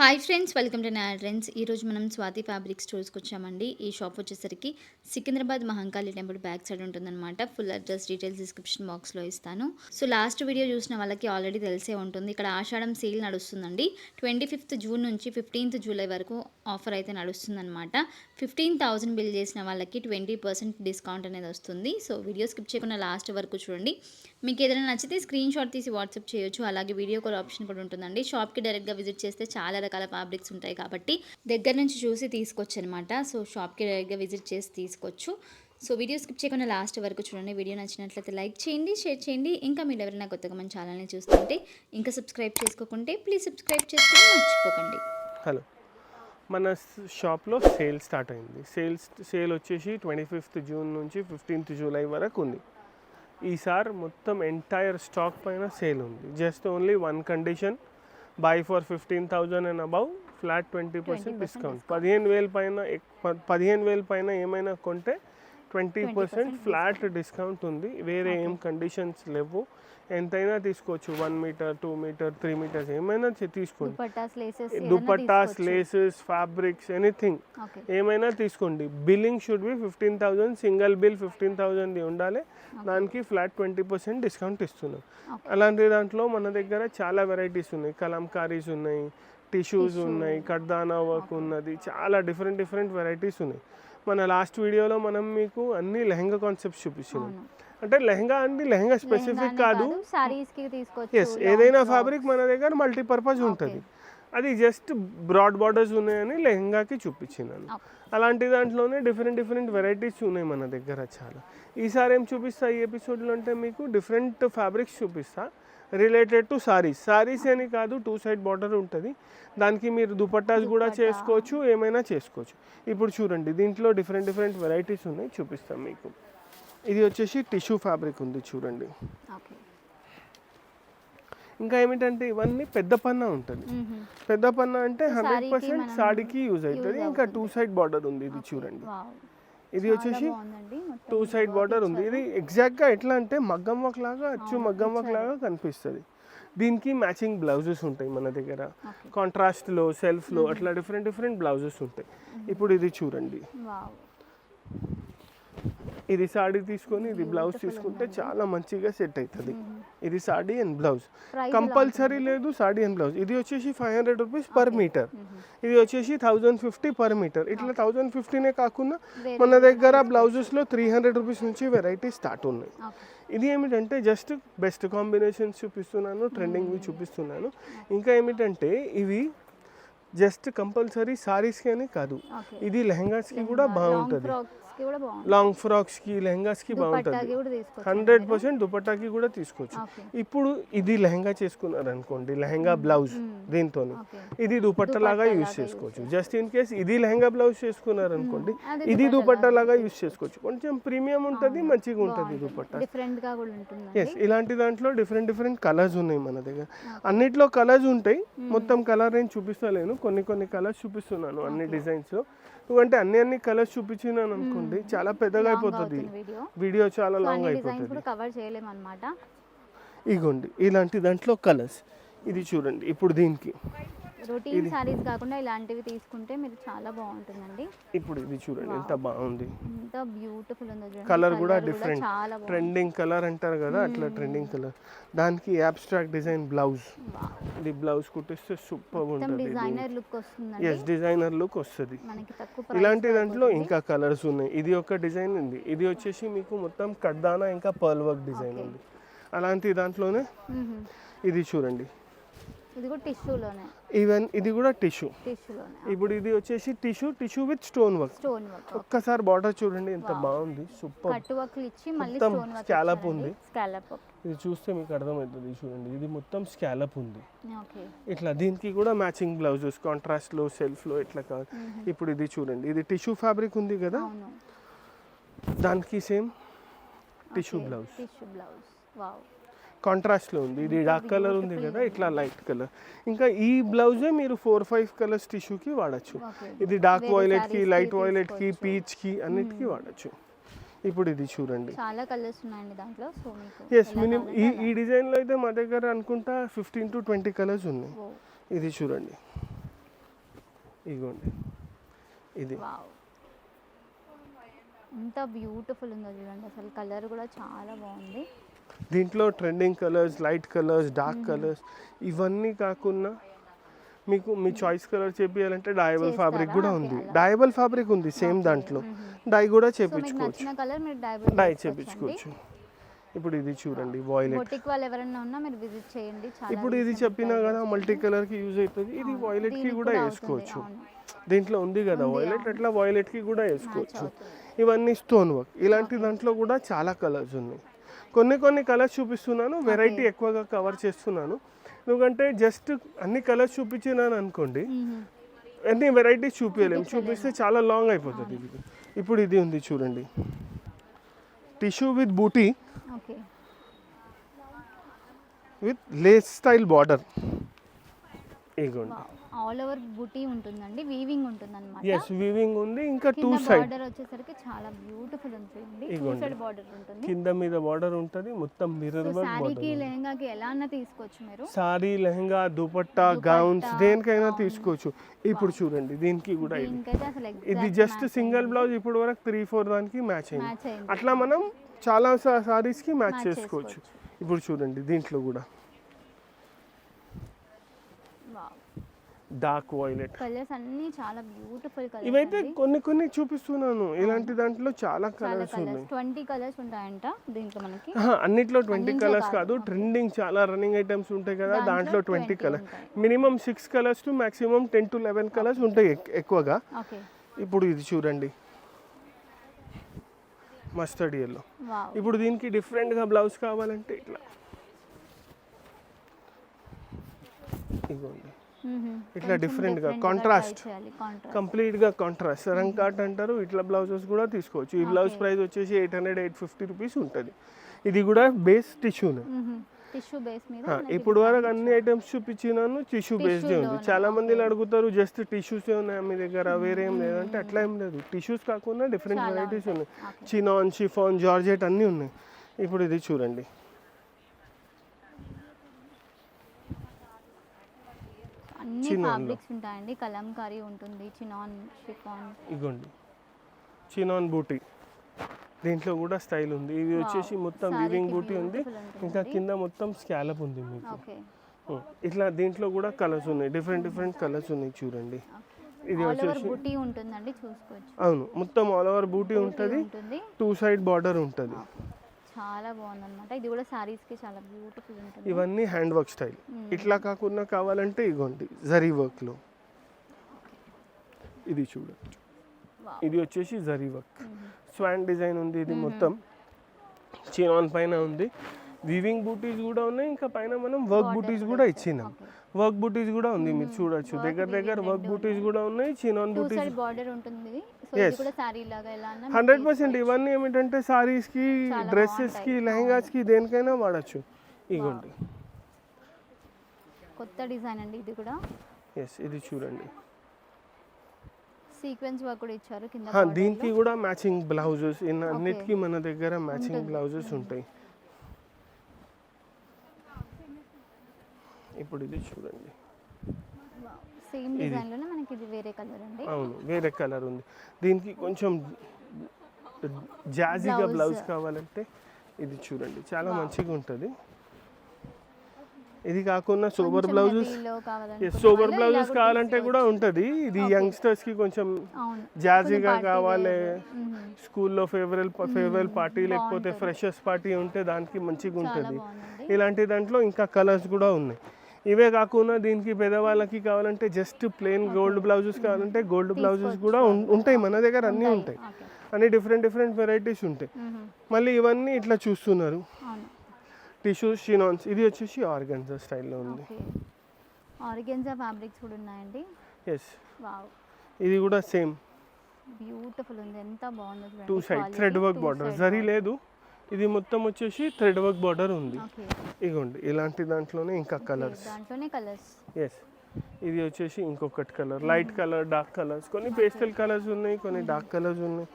Hi friends welcome to Nayar friends ఈరోజు మనం Swathi fabric స్టోర్స్కి వచ్చామండి. ఈ షాప్ వచ్చేసరికి Secunderabad Mahankali temple back side ఉంటుందన్నమాట. ఫుల్ అడ్రస్ డీటెయిల్స్ డిస్క్రిప్షన్ బాక్స్లో ఇస్తాను. సో లాస్ట్ వీడియో చూసిన వాళ్ళకి ఆల్రెడీ తెలిసే ఉంటుంది. ఇక్కడ ఆషాఢం సేల్ నడుస్తుందండి. ట్వంటీ ఫిఫ్త్ జూన్ నుంచి ఫిఫ్టీన్త్ జూలై వరకు ఆఫర్ అయితే నడుస్తుందన్నమాట. ఫిఫ్టీన్ థౌసండ్ బిల్ చేసిన వాళ్ళకి ట్వంటీ పర్సెంట్ డిస్కౌంట్ అనేది వస్తుంది. సో వీడియో స్కిప్ చేయకుండా లాస్ట్ వరకు చూడండి. మీకు ఏదైనా నచ్చితే స్క్రీన్ షాట్ తీసి వాట్సాప్ చేయొచ్చు. అలాగే వీడియో కాల్ ఆప్షన్ కూడా ఉంటుందండి. షాప్కి డైరెక్ట్గా విజిట్ చేస్తే చాలా రకాల ఫ్యాబ్రిక్స్ ఉంటాయి కాబట్టి దగ్గర నుంచి చూసి తీసుకోవచ్చు అనమాట సో షాప్కి డైరెక్ట్గా విజిట్ చేసి తీసుకోవచ్చు. సో వీడియో స్కిప్ చేయకుండా లాస్ట్ వరకు చూడండి. వీడియో నచ్చినట్లయితే లైక్ చేయండి షేర్ చేయండి. ఇంకా మీరు ఎవరైనా కొత్తగా మన ఛానల్ని చూస్తుంటే ఇంకా సబ్స్క్రైబ్ చేసుకోకుంటే ప్లీజ్ సబ్స్క్రైబ్ చేసుకుని మర్చిపోకండి. హలో. మన షాప్లో సేల్ స్టార్ట్ అయింది. సేల్స్ సేల్ వచ్చేసి ట్వంటీ ఫిఫ్త్ జూన్ నుంచి ఫిఫ్టీన్త్ జూలై వరకు ఉంది. ఈసారి మొత్తం ఎంటైర్ స్టాక్ పైన సేల్ ఉంది. Just only one condition buy for fifteen thousand and above flat twenty percent discount. పదిహేను వేల పైన పదిహేను వేల పైన ఏమైనా కొంటే ట్వంటీ పర్సెంట్ ఫ్లాట్ డిస్కౌంట్ ఉంది. వేరే ఏం కండిషన్స్ లేవు. ఎంతైనా తీసుకోవచ్చు. One meter two meter three meters ఏమైనా తీసుకోండి. దుపట్టాస్ లేసెస్ ఫ్యాబ్రిక్స్ ఎనీథింగ్ ఏమైనా తీసుకోండి. Billing should be fifteen thousand single bill fifteen thousand ఉండాలి. దానికి ఫ్లాట్ ట్వంటీ పర్సెంట్ డిస్కౌంట్ ఇస్తున్నాం. అలాంటి దాంట్లో మన దగ్గర చాలా వెరైటీస్ ఉన్నాయి. కలంకారీస్ ఉన్నాయి టిష్యూస్ ఉన్నాయి కడ్దానా వర్క్ ఉన్నది. చాలా డిఫరెంట్ డిఫరెంట్ వెరైటీస్ ఉన్నాయి. మన లాస్ట్ వీడియోలో మనం మీకు అన్ని లెహంగా కాన్సెప్ట్స్ చూపిస్తున్నాం అంటే లెహంగా అంటే లెహంగా స్పెసిఫిక్ కాదు ఎస్ ఏదైనా ఫ్యాబ్రిక్ మన దగ్గర మల్టీపర్పస్ ఉంటుంది. అది జస్ట్ బ్రాడ్ బార్డర్స్ ఉన్నాయని లెహంగాకి చూపించినాను. అలాంటి దాంట్లోనే డిఫరెంట్ డిఫరెంట్ వెరైటీస్ ఉన్నాయి మన దగ్గర చాలా. ఈసారి ఏం చూపిస్తా ఈ ఎపిసోడ్లో అంటే మీకు డిఫరెంట్ ఫ్యాబ్రిక్స్ చూపిస్తా. రిలేటెడ్ టు సారీస్ సారీస్ అని కాదు టూ సైడ్ బార్డర్ ఉంటుంది. దానికి మీరు దుపట్టాస్ కూడా చేసుకోవచ్చు ఏమైనా చేసుకోవచ్చు. ఇప్పుడు చూడండి దీంట్లో డిఫరెంట్ డిఫరెంట్ వెరైటీస్ ఉన్నాయి చూపిస్తాం మీకు. ఇది వచ్చేసి టిష్యూ ఫ్యాబ్రిక్ ఉంది చూడండి. ఇంకా ఏమిటంటే ఇవన్నీ పెద్ద పన్నా ఉంటుంది. పెద్ద పన్నా అంటే హండ్రెడ్ పర్సెంట్ సాడీకి యూజ్ అవుతుంది. ఇంకా టూ సైడ్ బార్డర్ ఉంది ఇది చూడండి. ఇది వచ్చేసి టూ సైడ్ బార్డర్ ఉంది. ఇది ఎగ్జాక్ట్గా ఎట్లా అంటే మగ్గం వర్క్ లాగా అచ్చు మగ్గం వర్క్ లాగా కనిపిస్తుంది. దీనికి మ్యాచింగ్ బ్లౌజెస్ ఉంటాయి మన దగ్గర. కాంట్రాస్ట్లో సెల్ఫ్లో అట్లా డిఫరెంట్ డిఫరెంట్ బ్లౌజెస్ ఉంటాయి. ఇప్పుడు ఇది చూడండి. ఇది సాడీ తీసుకొని ఇది బ్లౌజ్ తీసుకుంటే చాలా మంచిగా సెట్ అవుతుంది ఇది సాడీ అండ్ బ్లౌజ్. కంపల్సరీ లేదు సాడీ అండ్ బ్లౌజ్. ఇది వచ్చేసి five hundred rupees per meter ఇది వచ్చేసి థౌజండ్ ఫిఫ్టీ పర్ మీటర్ ఇట్లా థౌజండ్ ఫిఫ్టీనే కాకుండా మన దగ్గర బ్లౌజెస్లో త్రీ హండ్రెడ్ రూపీస్ నుంచి వెరైటీ స్టార్ట్ ఉన్నాయి. ఇది ఏమిటంటే జస్ట్ బెస్ట్ కాంబినేషన్స్ చూపిస్తున్నాను ట్రెండింగ్వి చూపిస్తున్నాను. ఇంకా ఏమిటంటే ఇవి జస్ట్ కంపల్సరీ సారీస్కి అని కాదు. ఇది లెహంగాస్కి కూడా బాగుంటుంది. ఫ్రాక్స్కి కూడా బాగుంది. లాంగ్ ఫ్రాక్స్కి లెహంగాస్కి బాగుంటుంది. హండ్రెడ్ పర్సెంట్ దుపట్టాకి కూడా తీసుకోవచ్చు. ఇప్పుడు ఇది లెహంగా చేసుకున్నారు అనుకోండి లెహంగా బ్లౌజ్ దీంతో ఇది దుపట్టా లాగా యూస్ చేసుకోవచ్చు. జస్ట్ ఇన్ కేస్ ఇది లెహంగా బ్లౌజ్ చేసుకున్నారు అనుకోండి ఇది దుపట్టా లాగా యూస్ చేసుకోవచ్చు. కొంచెం ప్రీమియం ఉంటుంది మంచిగా ఉంటుంది దుపట్టా. ఎస్ ఇలాంటి దాంట్లో డిఫరెంట్ డిఫరెంట్ కలర్స్ ఉన్నాయి మన దగ్గర. అన్నిట్లో కలర్స్ ఉంటాయి. మొత్తం కలర్ నేను చూపిస్తలేను. కొన్ని కొన్ని కలర్స్ చూపిస్తున్నాను అన్ని డిజైన్స్ ఎందుకంటే అన్ని అన్ని కలర్స్ చూపించినాను అనుకోండి చాలా పెద్దగా అయిపోతుంది. వీడియో చాలా లాంగ్ అయిపోతుంది. కవర్ చేయలేము అనమాట ఇగోండి ఇలాంటి దాంట్లో కలర్స్ ఇది చూడండి ఇప్పుడు దీనికి. రొటీన్ సారీస్ కాకుండా ఇలాంటివి తీసుకుంటే మీరు చాలా బాగుంటుందండి. ఇప్పుడు ఇది చూడండి ఎంత బాగుంది. ఎంత బ్యూటిఫుల్ ఉందో కలర్ కూడా డిఫరెంట్ ట్రెండింగ్ కలర్ అంటారు కదా అట్లా ట్రెండింగ్ కలర్ దానికి అబ్స్ట్రాక్ట్ డిజైన్ బ్లౌజ్. ఇది బ్లౌజ్ కుట్టిస్తే సూపర్ ఉంటుంది డిజైనర్ లుక్ వస్తుందండి. ఎస్ డిజైనర్ లుక్ వస్తుంది. మనకి తక్కువ price ఇలాంటి దాంట్లో. ఇంకా కలర్స్ ఉన్నాయి. ఇది ఒక డిజైన్ ఉంది. ఇది వచ్చేసి మీకు మొత్తం కడ్దానా ఇంకా పర్ల్ వర్క్ డిజైన్ ఉంది. అలాంటి దాంట్లోనే. ఇది చూడండి. ఇది కూడా టిష్యూలోనే. ఈవెన్ ఇది కూడా టిష్యూ. టిష్యూలోనే ఇప్పుడు ఇది వచ్చేసి tissue tissue with stone work. Stone work ఒక్కసారి బార్డర్ చూడండి ఎంత బాగుంది సూపర్. కట్ వర్క్లు ఇచ్చి మళ్ళీ మొత్తం స్టోన్ వర్క్ scallop ఉంది. స్కాలప్ ఇది చూస్తే మీకు అర్థమవుతుంది చూడండి ఇది మొత్తం స్కాలప్ ఉంది. ఇట్లా దీనికి కూడా మ్యాచింగ్ బ్లౌజెస్ కాంట్రాస్ట్లో సెల్ఫ్లో ఇట్లా కాదు ఇప్పుడు ఇది చూడండి ఇది టిష్యూ ఫ్యాబ్రిక్ ఉంది కదా? దానికి same tissue blouse. Tissue blouse wow. కాంట్రాస్ట్లో ఉంది. ఇది డార్క్ కలర్ ఉంది కదా ఇట్లా లైట్ కలర్ ఇంకా ఈ బ్లౌజే మీరు ఫోర్ ఫైవ్ కలర్స్ టిష్యూకి వాడచ్చు. ఇది డార్క్ వేరే వైలెట్కి sarees కి లైట్ తీసుకోవచ్చు. పీచ్కి అన్నిటికీ వాడచ్చు. ఇప్పుడు ఇది చూడండి. చాలా కలర్స్ ఉన్నాయండి దాంట్లో సో మీకు ఎస్ మినిమం ఈ ఈ డిజైన్లో అయితే మా దగ్గర అనుకుంటా ఫిఫ్టీన్ టు ట్వంటీ కలర్స్ ఉన్నాయి. ఇది చూడండి. ఇగోండి ఇది. ఎంత బ్యూటిఫుల్ ఉందో చూడండి అసలు కలర్ కూడా చాలా బాగుంది. దీంట్లో trending colours light colours dark colours ఇవన్నీ కాకుండా మీకు మీ చాయిస్ కలర్ చేపియాలంటే డయబుల్? ఫ్యాబ్రిక్ కూడా ఉంది. డయబుల్ ఫ్యాబ్రిక్ ఉంది సేమ్ దాంట్లో. డై కూడా చేపించుకోవచ్చు డై చేపించుకోవచ్చు ఇప్పుడు ఇది చూడండి వాయిలెట్ ఎవరైనా ఉన్నా మీరు విజిట్ చేయండి చాలా ఇప్పుడు ఇది చెప్పినా కదా మల్టీ కలర్కి యూజ్ అవుతుంది ఇది వాయిలెట్కి కూడా వేసుకోవచ్చు. దీంట్లో ఉంది కదా వాయిలెట్. అట్లా వాయిలెట్కి కూడా వేసుకోవచ్చు. ఇవన్నీ స్టోన్ వర్క్ ఇలాంటి దాంట్లో కూడా చాలా కలర్స్ ఉన్నాయి. కొన్ని కొన్ని కలర్స్ చూపిస్తున్నాను వెరైటీ ఎక్కువగా కవర్ చేస్తున్నాను. ఎందుకంటే జస్ట్ అన్ని కలర్స్ చూపించినాను అనుకోండి. అన్ని వెరైటీస్ చూపించలేము. చూపిస్తే చాలా లాంగ్ అయిపోతుంది. ఇది ఇప్పుడు ఇది ఉంది చూడండి. Tissue with buti with lace style border ఇగోండి. ఆల్ ఓవర్ బుటీ ఉంటుందండి వీవింగ్ ఉంటుంది అనమాట ఎస్ వీవింగ్ ఉంది. ఇంకా టూ సైడ్ బార్డర్ వచ్చేసరికి చాలా బ్యూటిఫుల్ ఉంటుంది టూ. సైడ్ బార్డర్ ఉంటుంది. కింద మీద బార్డర్ ఉంటుంది మొత్తం మిర్రర్ వర్క్ బార్డర్ లెహంగాకి ఎలా అన్నా తీసుకోవచ్చు మీరు. సారీ లెహంగా దుపట్టా గౌన్స్ దేనికైనా తీసుకోవచ్చు. ఇప్పుడు చూడండి దీనికి కూడా ఇది. ఇది జస్ట్ సింగిల్ బ్లౌజ్ ఇప్పుడు వరకు త్రీ ఫోర్ దానికి మ్యాచ్ అయింది. అట్లా మనం చాలా సారీస్కి మ్యాచ్ చేసుకోవచ్చు. ఇప్పుడు చూడండి దీంట్లో కూడా. డార్క్ వాయిలెట్ కలర్స్ అన్ని చాలా బ్యూటిఫుల్ కలర్స్ ఇవైతే కొన్ని కొన్ని చూపిస్తున్నాను. ఇలాంటి దాంట్లో చాలా కలర్స్ ఉన్నాయి. ట్వంటీ కలర్స్ ఉంటాయంట దీంట్లో మనకి. అన్నిట్లో ట్వంటీ కలర్స్ కాదు. ట్రెండింగ్ చాలా రన్నింగ్ ఐటమ్స్ ఉంటాయి కదా దాంట్లో twenty 20 colour. Minimum six colours to maximum ten to eleven colours ఉంటాయి ఎక్- ఎక్కువగా. ఓకే. ఇప్పుడు ఇది చూడండి. మస్టర్డ్ ఎల్లో ఇప్పుడు దీనికి డిఫరెంట్గా బ్లౌజ్ కావాలంటే ఇట్లా. ఇదిగోండి. ఇట్లా different గా, contrast. కాంట్రాస్ట్ కంప్లీట్గా కాంట్రాస్ట్ రంగ్ కాట్ అంటారు ఇట్లా బ్లౌజెస్ కూడా తీసుకోవచ్చు. ఈ బ్లౌజ్ ప్రైస్ వచ్చేసి eight hundred eight fifty rupees ఉంటుంది. ఇది కూడా బేస్ టిష్యూనే ఇప్పుడు వరకు అన్ని ఐటమ్స్ చూపించినాను టిష్యూ బేస్డ్ ఉంది. చాలా మంది అడుగుతారు జస్ట్ టిష్యూస్ ఉన్నాయా మీ దగ్గర? వేరే ఏం లేదంటే అట్లా ఏం లేదు. టిష్యూస్ కాకుండా డిఫరెంట్ వెరైటీస్ ఉన్నాయి. చినాన్ షిఫాన్ జార్జెట్ అన్నీ ఉన్నాయి. ఇప్పుడు ఇది చూడండి. అన్ని. ఫ్యాబ్రిక్స్ ఉంటాయండి. కలంకారీ ఉంటుంది చినాన్ షిఫాన్. ఇగోండి. చినాన్ బూటీ. దీంట్లో కూడా స్టైల్ ఉంది. ఇది వచ్చేసి మొత్తం వివింగ్ బూటీ ఉంది. ఇంకా కింద మొత్తం స్కాలప్ ఉంది మీకు. ఇట్లా దీంట్లో కూడా కలర్స్ ఉన్నాయి. డిఫరెంట్ డిఫరెంట్ కలర్స్ ఉన్నాయి చూడండి. ఇది వచ్చేసి బుటీ ఉంటుందండి చూసుకోవచ్చు. అవును. మొత్తం ఆల్ ఓవర్ బూటీ ఉంటుంది. టూ సైడ్ బార్డర్ ఉంటుంది. చాలా బాగుందన్నమాట. ఇది కూడా సారీస్కి చాలా బ్యూటిఫుల్ ఉంటుంది. ఇవన్నీ హ్యాండ్ వర్క్ స్టైల్ ఇట్లా కాకుండా కావాలంటే ఇగోండి జరీ వర్క్లో ఇది Wow. ఇది వచ్చేసి జరీ వర్క్ స్వాన్ డిజైన్ ఉంది ఇది మొత్తం. చినాన్ పైన ఉంది. వివింగ్ బూటీస్ కూడా ఉన్నాయి. ఇంకా పైన మనం వర్క్ బూటీస్ కూడా ఇచ్చినాం. వర్క్ బూటీస్ కూడా ఉంది మీరు చూడొచ్చు. దగ్గర దగ్గర వర్క్ బూటీస్ కూడా ఉన్నాయి. చినాన్ బూటీస్ బార్డర్ ఉంటుంది. హండ్రెడ్ పర్సెంట్ ఇవన్నీ ఏమిటంటే సారీస్కి డ్రెస్సెస్కి లెహంగాస్కి దేనికైనా వాడచ్చు. ఇగోండి. కొత్త డిజైన్ అండి ఇది కూడా. ఎస్ ఇది చూడండి. సీక్వెన్స్ వర్క్ కూడా ఇచ్చారు కింద దీనికి. కూడా మ్యాచింగ్ బ్లౌజెస్ ఇన్ అన్నిటికీ మన దగ్గర మ్యాచింగ్ బ్లౌజెస్ ఉంటాయి. ఇప్పుడు ఇది చూడండి. సేమ్ డిజైన్లోనే మనకి ఇది వేరే కలర్ అండి. అవును వేరే కలర్ ఉంది. దీనికి కొంచెం జాజీగా. బ్లౌజ్ కావాలంటే ఇది చూడండి చాలా మంచిగా ఉంటుంది. ఇది కాకుండా సోబర్ బ్లౌజెస్ సోబర్ బ్లౌజెస్ కావాలంటే కూడా. ఉంటుంది. ఇది యంగ్స్టర్స్కి కొంచెం జాజీగా కావాలి. స్కూల్లో ఫేవరెల్ ఫేవరెల్ పార్టీ లేకపోతే. ఫ్రెషర్స్ పార్టీ ఉంటే దానికి మంచిగా ఉంటుంది. ఇలాంటి దాంట్లో ఇంకా కలర్స్ కూడా ఉన్నాయి. ఇవే కాకుండా దీనికి పెద్దవాళ్ళకి కావాలంటే జస్ట్ ప్లెయిన్ గోల్డ్ బ్లౌజెస్ కావాలంటే గోల్డ్ బ్లౌజెస్ కూడా ఉంటాయి మన దగ్గర అన్నీ ఉంటాయి. అన్ని డిఫరెంట్ డిఫరెంట్ వెరైటీస్ ఉంటాయి. మ్మ్. మళ్ళీ ఇవన్నీ ఇట్లా చూస్తున్నారు. టిష్యూస్ షినాన్స్ ఇది వచ్చేసి ఆర్గన్జా స్టైల్లో ఉంది. ఆర్గెన్జా ఫ్యాబ్రిక్స్ కూడా ఉన్నాయండి? ఎస్ ఇది కూడా సేమ్ బ్యూటిఫుల్ ఉంది. ఎంత బాగుందో two side thread work border zari. లేదు. ఇది మొత్తం వచ్చేసి థ్రెడ్ వర్క్ బార్డర్ ఉంది. ఇగోండి ఇలాంటి దాంట్లోనే ఇంకా కలర్స్. దాంట్లోనే కలర్స్. ఎస్ ఇది వచ్చేసి ఇంకొకటి colour. Light colour dark colours. కొన్ని పేస్టల్ కలర్స్ ఉన్నాయి కొన్ని డార్క్ కలర్స్ ఉన్నాయి.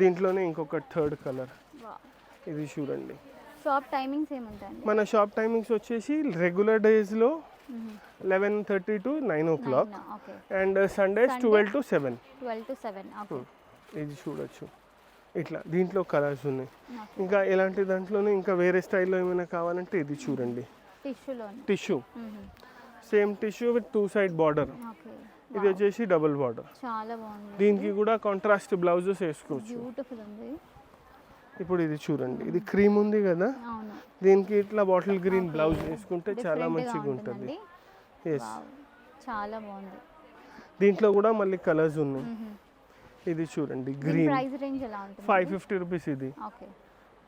దీంట్లోనే ఇంకొకటి థర్డ్ కలర్. ఇది చూడండి. షాప్ టైమింగ్స్ మన షాప్ టైమింగ్స్ వచ్చేసి రెగ్యులర్ డేస్లో eleven thirty to nine o'clock and Sundays twelve to seven twelve to seven ఇది చూడొచ్చు. ఇట్లా దీంట్లో కలర్స్ ఉన్నాయి. ఇంకా ఇలాంటి దాంట్లోనే ఇంకా వేరే స్టైల్లో ఏమైనా కావాలంటే ఇది చూడండి. Tissue. Same tissue with two side border. ఇది వచ్చేసి డబుల్ బార్డర్. దీనికి కూడా కాంట్రాస్ట్ బ్లౌజెస్ వేసుకోవచ్చు. ఇప్పుడు ఇది చూడండి. ఇది క్రీమ్ ఉంది కదా? దీనికి ఇట్లా బాటిల్ గ్రీన్ బ్లౌజ్ వేసుకుంటే చాలా మంచిగా ఉంటుంది. ఎస్. చాలా బాగుంది. దీంట్లో కూడా మళ్ళీ కలర్స్ ఉన్నాయి. ఇది చూడండి గ్రీన్. ప్రైస్ రేంజ్ ఎలా ఉంటుంది? ఫైవ్ ఫిఫ్టీ రూపీస్ ఇది. ఓకే.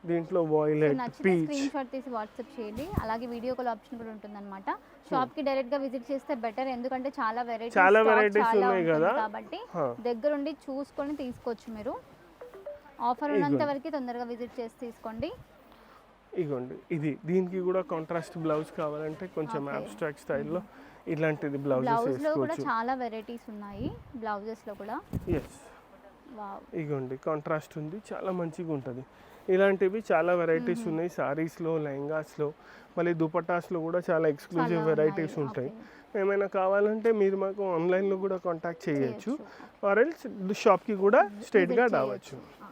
దీంట్లో వాయిలెట్ పీచ్. స్క్రీన్ షాట్ తీసి వాట్సాప్ చేయండి. అలాగే వీడియో కాల్ ఆప్షన్ కూడా ఉంటుందన్నమాట. షాప్కి డైరెక్ట్గా విజిట్ చేస్తే బెటర్ ఎందుకంటే చాలా వెరైటీస్ చాలా varieties ఉన్నాయి కదా. కాబట్టి. దగ్గరుండి చూసుకొని తీసుకోవచ్చు మీరు. ఆఫర్ ఉన్నంత వరకు తొందరగా విజిట్ చేసి తీసుకోండి. ఇగోండి ఇది దీనికి కూడా కాంట్రాస్ట్ బ్లౌజ్ కావాలంటే కొంచెం. అబ్స్ట్రాక్ట్ స్టైల్లో ఇలాంటిది బ్లౌజెస్ బ్లౌజ్లో కూడా చాలా వెరైటీస్ ఉన్నాయి బ్లౌజెస్లో కూడా. ఎస్ ఇగోండి కాంట్రాస్ట్ ఉంది చాలా మంచిగా ఉంటుంది. ఇలాంటివి చాలా వెరైటీస్ ఉన్నాయి సారీస్లో లెహంగాస్లో మళ్ళీ దుపటాస్లో కూడా చాలా ఎక్స్క్లూజివ్ వెరైటీస్. ఉంటాయి. ఏమైనా కావాలంటే మీరు మాకు ఆన్లైన్లో కూడా కాంటాక్ట్ చేయొచ్చు. ఆర్ ఎల్స్ షాప్కి కూడా స్ట్రైట్గా రావచ్చు.